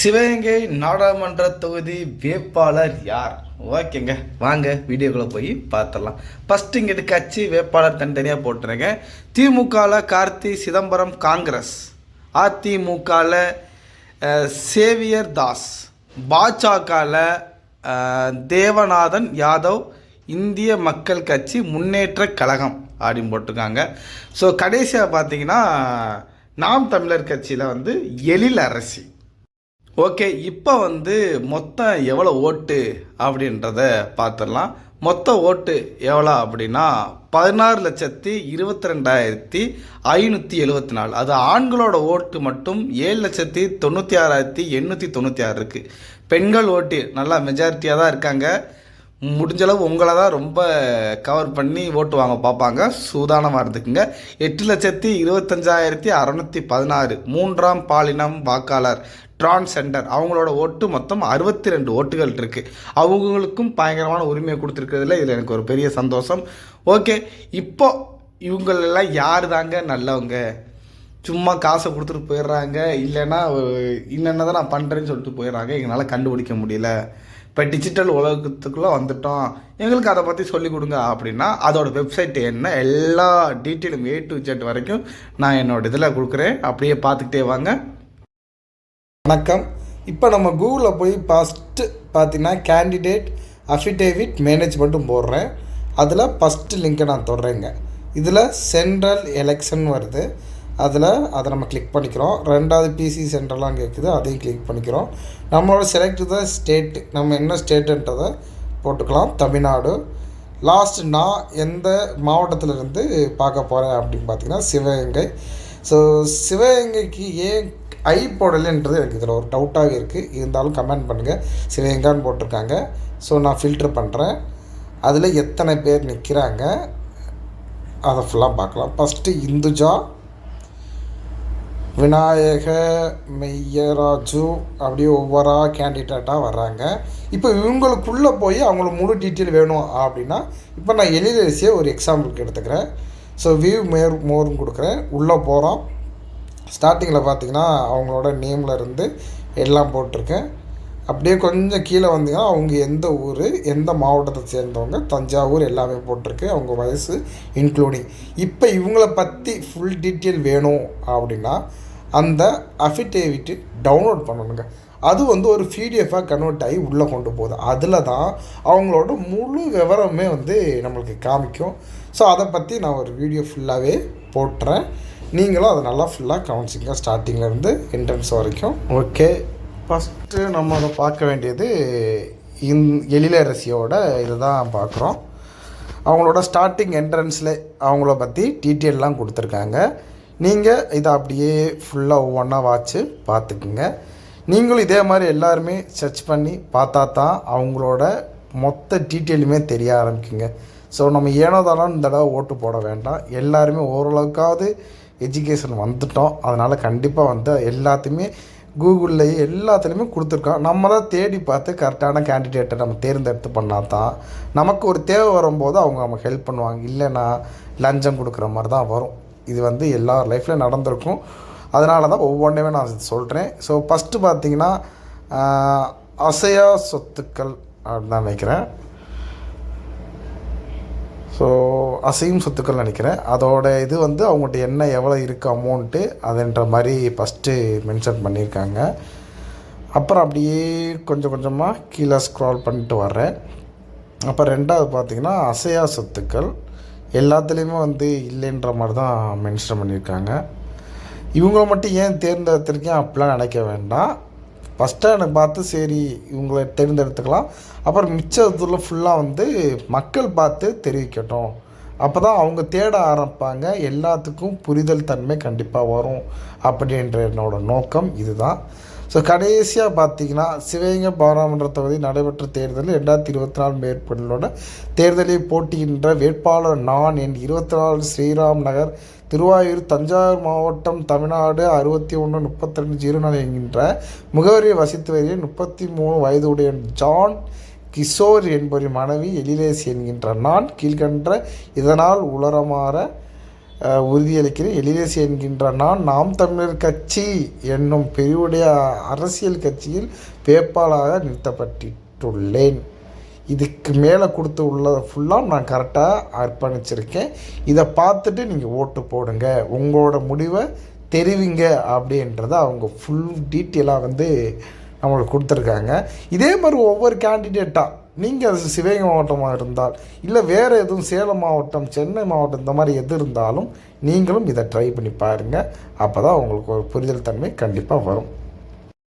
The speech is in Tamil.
சிவகங்கை நாடாளுமன்ற தொகுதி வேட்பாளர் யார்? ஓகேங்க வாங்க வீடியோக்குள்ளே போய் பார்த்துடலாம் ஃபஸ்ட்டு இங்கிட்டு கட்சி வேட்பாளர் தனித்தனியாக போட்டுருங்க. திமுகவில் கார்த்தி சிதம்பரம் காங்கிரஸ் அதிமுகவில் சேவியர் தாஸ் பாஜகவில் தேவநாதன் யாதவ் இந்திய மக்கள் கட்சி முன்னேற்ற கழகம் அப்படின்னு போட்டிருக்காங்க. ஸோ கடைசியாக பார்த்தீங்கன்னா நாம் தமிழர் கட்சியில் வந்து எழில் அரசி ஓகே இப்போ வந்து மொத்தம் எவ்வளோ ஓட்டு அப்படின்றத பார்த்துடலாம் மொத்த ஓட்டு எவ்வளோ அப்படின்னா பதினாறு லட்சத்தி இருபத்தி ரெண்டாயிரத்தி ஐநூற்றி எழுபத்தி நாலு அது ஆண்களோட ஓட்டு மட்டும் ஏழு லட்சத்தி தொண்ணூற்றி ஆறாயிரத்தி எண்ணூற்றி தொண்ணூற்றி ஆறு இருக்குது பெண்கள் ஓட்டு நல்லா மெஜாரிட்டியாக தான் இருக்காங்க. முடிஞ்சளவு உங்களை தான் ரொம்ப கவர் பண்ணி ஓட்டு வாங்க பார்ப்பாங்க. சூதானமாக இருந்துக்குங்க. எட்டு லட்சத்தி இருபத்தஞ்சாயிரத்தி அறநூற்றி பதினாறு. மூன்றாம் பாலினம் வாக்காளர் டிரான்செண்டர் அவங்களோட ஓட்டு மொத்தம் அறுபத்தி ரெண்டு ஓட்டுகள் இருக்குது அவங்களுக்கும் பயங்கரமான உரிமையை கொடுத்துருக்கிறதுல இதில் எனக்கு ஒரு பெரிய சந்தோஷம். ஓகே இப்போ இவங்களெல்லாம் யார் தாங்க நல்லவங்க? சும்மா காசை கொடுத்துட்டு போயிடுறாங்க. இல்லைன்னா என்னென்ன தான் நான் பண்ணுறேன்னு சொல்லிட்டு போயிடுறாங்க. எங்களால் கண்டுபிடிக்க முடியல. இப்போ டிஜிட்டல் உலகத்துக்குள்ளே வந்துட்டோம். எங்களுக்கு அதை பற்றி சொல்லிக் கொடுங்க அப்படின்னா அதோட வெப்சைட் என்ன எல்லா டீட்டெயிலும் ஏ டு ஜெட் வரைக்கும் நான் என்னோட இதில் கொடுக்குறேன். அப்படியே பார்த்துக்கிட்டே வாங்க. வணக்கம். இப்போ நம்ம கூகுளில் போய் ஃபஸ்ட்டு பார்த்தீங்கன்னா கேண்டிடேட் அஃபிடேவிட் மேனேஜ்மெண்ட்டும் போடுறேன். அதில் ஃபஸ்ட்டு லிங்க்கை நான் தொடுறேங்க. இதில் சென்ட்ரல் எலெக்ஷன் வருது. அதில் அதை நம்ம கிளிக் பண்ணிக்கிறோம். ரெண்டாவது பிசி சென்டர்லாம் கேட்குது அதையும் கிளிக் பண்ணிக்கிறோம். நம்மளோட செலக்ட் த ஸ்டேட் நம்ம என்ன ஸ்டேட்டுன்றதை போட்டுக்கலாம். தமிழ்நாடு. லாஸ்ட் நான் எந்த மாவட்டத்திலிருந்து பார்க்க போகிறேன் அப்படின்னு பார்த்தீங்கன்னா சிவகங்கை. ஸோ சிவகங்கைக்கு ஏன் ஐ போடலைன்றது எனக்கு இதில் ஒரு டவுட்டாகவே இருக்குது இருந்தாலும் கமெண்ட் பண்ணுங்கள் சிவகங்கான்னு போட்டிருக்காங்க. ஸோ நான் ஃபில்டர் பண்ணுறேன் அதில் எத்தனை பேர் நிற்கிறாங்க? அதை ஃபுல்லாக பார்க்கலாம். ஃபஸ்ட்டு இந்துஜா விநாயக மெய்யராஜு அப்படியே ஒவ்வொரு கேண்டிடேட்டாக வர்றாங்க. இப்போ இவங்களுக்குள்ளே போய் அவங்களுக்கு முழு டீட்டெயில் வேணும் அப்படின்னா இப்போ நான் எழிலரசியை ஒரு எக்ஸாம்பிளுக்கு எடுத்துக்கிறேன். ஸோ வியூ மேர் மோர்னு கொடுக்குறேன். உள்ளே போகிறோம் ஸ்டார்டிங்கில் பார்த்தீங்கன்னா அவங்களோட நேமில் இருந்து எல்லாம் போட்டிருக்கேன். அப்படியே கொஞ்சம் கீழே வந்தீங்கன்னா அவங்க எந்த ஊர் எந்த மாவட்டத்தை சேர்ந்தவங்க தஞ்சாவூர் எல்லாமே போட்டிருக்கு அவங்க வயசு இன்க்ளூடிங் இப்போ இவங்கள பற்றி ஃபுல் டீட்டெயில் வேணும் அப்படின்னா அந்த அஃபிடேவிட்டு டவுன்லோட் பண்ணணுங்க. அது வந்து ஒரு பிடிஎஃபாக கன்வெர்ட் ஆகி உள்ளே கொண்டு போகுது. அதில் தான் அவங்களோட முழு விவரமே வந்து நம்மளுக்கு காமிக்கும். ஸோ அதை பற்றி நான் ஒரு வீடியோ ஃபுல்லாகவே போட்டுறேன். நீங்களும் அதை நல்லா ஃபுல்லாக கவனிச்சிங்க ஸ்டார்டிங்லேருந்து என்ட்ரன்ஸ் வரைக்கும். ஓகே ஃபஸ்ட்டு நம்ம அதை பார்க்க வேண்டியது இந் எழிலரசியோட இதை தான் பார்க்குறோம். அவங்களோட ஸ்டார்டிங் என்ட்ரன்ஸில் அவங்கள பற்றி டீட்டெயிலெலாம் கொடுத்துருக்காங்க. நீங்கள் இதை அப்படியே ஃபுல்லாக ஒவ்வொன்றா வாட்ச்சு பார்த்துக்குங்க. நீங்களும் இதே மாதிரி எல்லாருமே சர்ச் பண்ணி பார்த்தா தான் அவங்களோட மொத்த டீட்டெயிலுமே தெரிய ஆரம்பிக்குங்க. ஸோ நம்ம ஏனோ இந்த தடவை ஓட்டு போட வேண்டாம். எல்லாருமே ஓரளவுக்காவது எஜுகேஷன் வந்துட்டோம். அதனால் கண்டிப்பாக வந்து எல்லாத்தையுமே கூகுள்லேயே எல்லாத்துலேயுமே கொடுத்துருக்கோம் நம்ம தான் தேடி பார்த்து கரெக்டான கேண்டிடேட்டை நம்ம தேர்ந்தெடுத்து பண்ணால் தான் நமக்கு ஒரு தேவை வரும்போது அவங்க நமக்கு ஹெல்ப் பண்ணுவாங்க. இல்லைன்னா லஞ்சம் கொடுக்குற மாதிரி தான் வரும். இது வந்து எல்லா லைஃப்லையும் நடந்திருக்கும். அதனால தான் ஒவ்வொன்றையுமே நான் சொல்கிறேன் ஸோ ஃபஸ்ட்டு பார்த்திங்கன்னா அசையா சொத்துக்கள் அப்படின்னு தான் நினைக்கிறேன் ஸோ அசையும் சொத்துக்கள் நினைக்கிறேன். அதோட இது வந்து அவங்கள்ட்ட என்ன எவ்வளோ இருக்குது அமௌண்ட்டு அதுன்ற மாதிரி ஃபஸ்ட்டு மென்ஷன் பண்ணியிருக்காங்க. அப்புறம் அப்படியே கொஞ்சம் கொஞ்சமாக கீழே ஸ்க்ரால் பண்ணிட்டு வர்றேன். அப்போ ரெண்டாவது பார்த்திங்கன்னா அசையா சொத்துக்கள் எல்லாத்துலேயுமே வந்து இல்லைன்ற மாதிரி தான் மென்ஷன் பண்ணியிருக்காங்க. இவங்கள மட்டும் ஏன் தேர்ந்தெடுத்திருக்கேன்? அப்படிலாம் நினைக்க வேண்டாம். ஃபஸ்ட்டாக எனக்கு பார்த்து சரி இவங்களை தேர்ந்தெடுத்துக்கலாம். அப்புறம் மிச்சத்தில் ஃபுல்லாக வந்து மக்கள் பார்த்து தெரிவிக்கட்டும். அப்போ தான் அவங்க தேட ஆரம்பிப்பாங்க. எல்லாத்துக்கும் புரிதல் தன்மை கண்டிப்பாக வரும் அப்படின்ற என்னோடய நோக்கம் இதுதான். ஸோ கடைசியாக பார்த்தீங்கன்னா சிவகங்கை பாராளுமன்ற தொகுதி நடைபெற்ற தேர்தலில் ரெண்டாயிரத்தி இருபத்தி நாலு மேற்பொருளோட தேர்தலில் போட்டியின்ற வேட்பாளர் நான் என் இருபத்தி நாலு ஸ்ரீராம் நகர் திருவாயூர் தஞ்சாவூர் மாவட்டம் தமிழ்நாடு அறுபத்தி ஒன்று முப்பத்தி ரெண்டு ஜீரோ நாலு என்கின்ற முகவரியை வசித்து வருகிற முப்பத்தி மூணு வயதுடைய ஜான் கிஷோர் என்பவரின் மனைவி எலிலேசி என்கின்ற நான் கீழ்கன்ற இதனால் உலரமாற உறுதியளிக்கிறேன். எழிலரசி என்கின்ற நான் நாம் தமிழர் கட்சி என்னும் பெரியுடைய அரசியல் கட்சியில் வேட்பாளராக நிறுத்தப்பட்டுள்ளேன் இதுக்கு மேலே கொடுத்து உள்ளதை ஃபுல்லாக நான் கரெக்டாக அர்ப்பணிச்சிருக்கேன். இதை பார்த்துட்டு நீங்கள் ஓட்டு போடுங்க. உங்களோட முடிவை தெரிவிங்க அப்படின்றத அவங்க ஃபுல் டீட்டெயிலாக வந்து நம்மளுக்கு கொடுத்துருக்காங்க. இதே மாதிரி ஒவ்வொரு கேண்டிடேட்டாக நீங்கள் சிவகங்கை மாவட்டமாக இருந்தால் இல்லை வேறு எதுவும் சேலம் மாவட்டம் சென்னை மாவட்டம் இந்த மாதிரி எது இருந்தாலும் நீங்களும் இதை ட்ரை பண்ணி பாருங்கள் அப்போ தான் உங்களுக்கு ஒரு புரிதல் தன்மை கண்டிப்பாக வரும்.